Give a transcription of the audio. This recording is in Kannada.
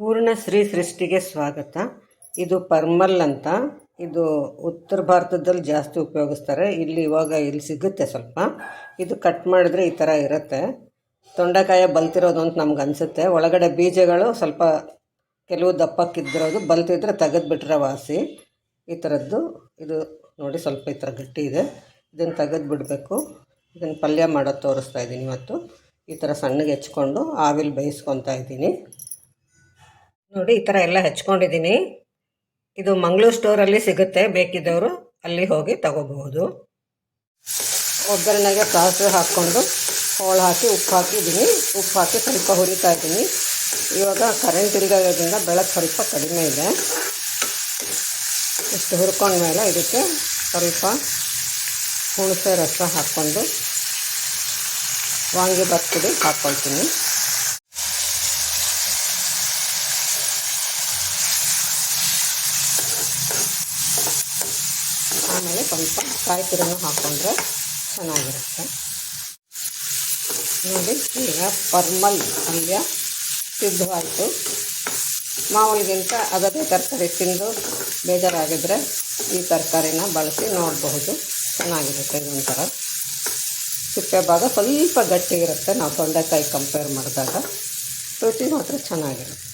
ಪೂರ್ಣ ಶ್ರೀ ಸೃಷ್ಟಿಗೆ ಸ್ವಾಗತ. ಇದು ಪರ್ಮಲ್ ಅಂತ. ಇದು ಉತ್ತರ ಭಾರತದಲ್ಲಿ ಜಾಸ್ತಿ ಉಪಯೋಗಿಸ್ತಾರೆ. ಇಲ್ಲಿ ಇವಾಗ ಇಲ್ಲಿ ಸಿಗುತ್ತೆ ಸ್ವಲ್ಪ. ಇದು ಕಟ್ ಮಾಡಿದ್ರೆ ಈ ಥರ ಇರುತ್ತೆ. ತೊಂಡೆಕಾಯಿ ಬಲ್ತಿರೋದು ಅಂತ ನಮ್ಗೆ ಅನಿಸುತ್ತೆ. ಒಳಗಡೆ ಬೀಜಗಳು ಸ್ವಲ್ಪ ಕೆಲವು ದಪ್ಪಕ್ಕಿದ್ದಿರೋದು ಬಲ್ತಿದ್ರೆ ತೆಗೆದುಬಿಟ್ರೆ ವಾಸಿ. ಈ ಥರದ್ದು ಇದು ನೋಡಿ ಸ್ವಲ್ಪ ಈ ಥರ ಗಟ್ಟಿ ಇದೆ. ಇದನ್ನು ತೆಗೆದು ಬಿಡಬೇಕು ಇದನ್ನು ಪಲ್ಯ ಮಾಡೋದು ತೋರಿಸ್ತಾ ಇದ್ದೀನಿ ಇವತ್ತು. ಈ ಥರ ಸಣ್ಣಗೆ ಹೆಚ್ಕೊಂಡು ಆವಿಲ್ ಬೇಯಿಸ್ಕೊತಾ ಇದ್ದೀನಿ. ನೋಡಿ ಈ ಥರ ಎಲ್ಲ ಹೆಚ್ಕೊಂಡಿದ್ದೀನಿ ಇದು ಮಂಗಳೂರು ಸ್ಟೋರಲ್ಲಿ ಸಿಗುತ್ತೆ, ಬೇಕಿದ್ದವರು ಅಲ್ಲಿ ಹೋಗಿ ತಗೋಬಹುದು. ಒಗ್ಗರಣೆಗೆ ಸಾಸಿವೆ ಹಾಕ್ಕೊಂಡು ಹೋಳು ಹಾಕಿ ಉಪ್ಪು ಹಾಕಿದ್ದೀನಿ. ಉಪ್ಪು ಹಾಕಿ ಸ್ವಲ್ಪ ಹುರಿತಾ ಇದ್ದೀನಿ. ಇವಾಗ ಕರೆಂಟ್ ಇಲ್ದಿರೋದ್ರಿಂದ ಬೆಳಕು ಸ್ವಲ್ಪ ಕಡಿಮೆ ಇದೆ. ಇಷ್ಟು ಹುರ್ಕೊಂಡ್ಮೇಲೆ ಇದಕ್ಕೆ ಸ್ವಲ್ಪ ಹುಣಸೆ ರಸ ಹಾಕ್ಕೊಂಡು ವಾಂಗಿ ಪುಡಿ ಹಾಕ್ಕೊಳ್ತೀನಿ ಆಮೇಲೆ ಸ್ವಲ್ಪ ಕಾಯಿ ಹಾಕ್ಕೊಂಡ್ರೆ ಚೆನ್ನಾಗಿರುತ್ತೆ. ನೋಡಿ, ಈಗ ಪರ್ಮಲ್ ಪಲ್ಯ ಸಿದ್ಧವಾಯಿತು. ಮಾಮೂಲಿಗಿಂತ ಅದೇ ತರಕಾರಿ ತಿಂದು ಬೇಜಾರಾಗಿದ್ದರೆ ಈ ತರಕಾರಿನ ಬಳಸಿ ನೋಡಬಹುದು. ಚೆನ್ನಾಗಿರುತ್ತೆ ಇದೊಂಥರ. ಸಿಪ್ಪೆ ಭಾಗ ಸ್ವಲ್ಪ ಗಟ್ಟಿಗಿರುತ್ತೆ. ನಾವು ತೊಂಡೆಕಾಯಿ ಕಂಪೇರ್ ಮಾಡಿದಾಗ. ರುಚಿ ಮಾತ್ರ ಚೆನ್ನಾಗಿರುತ್ತೆ.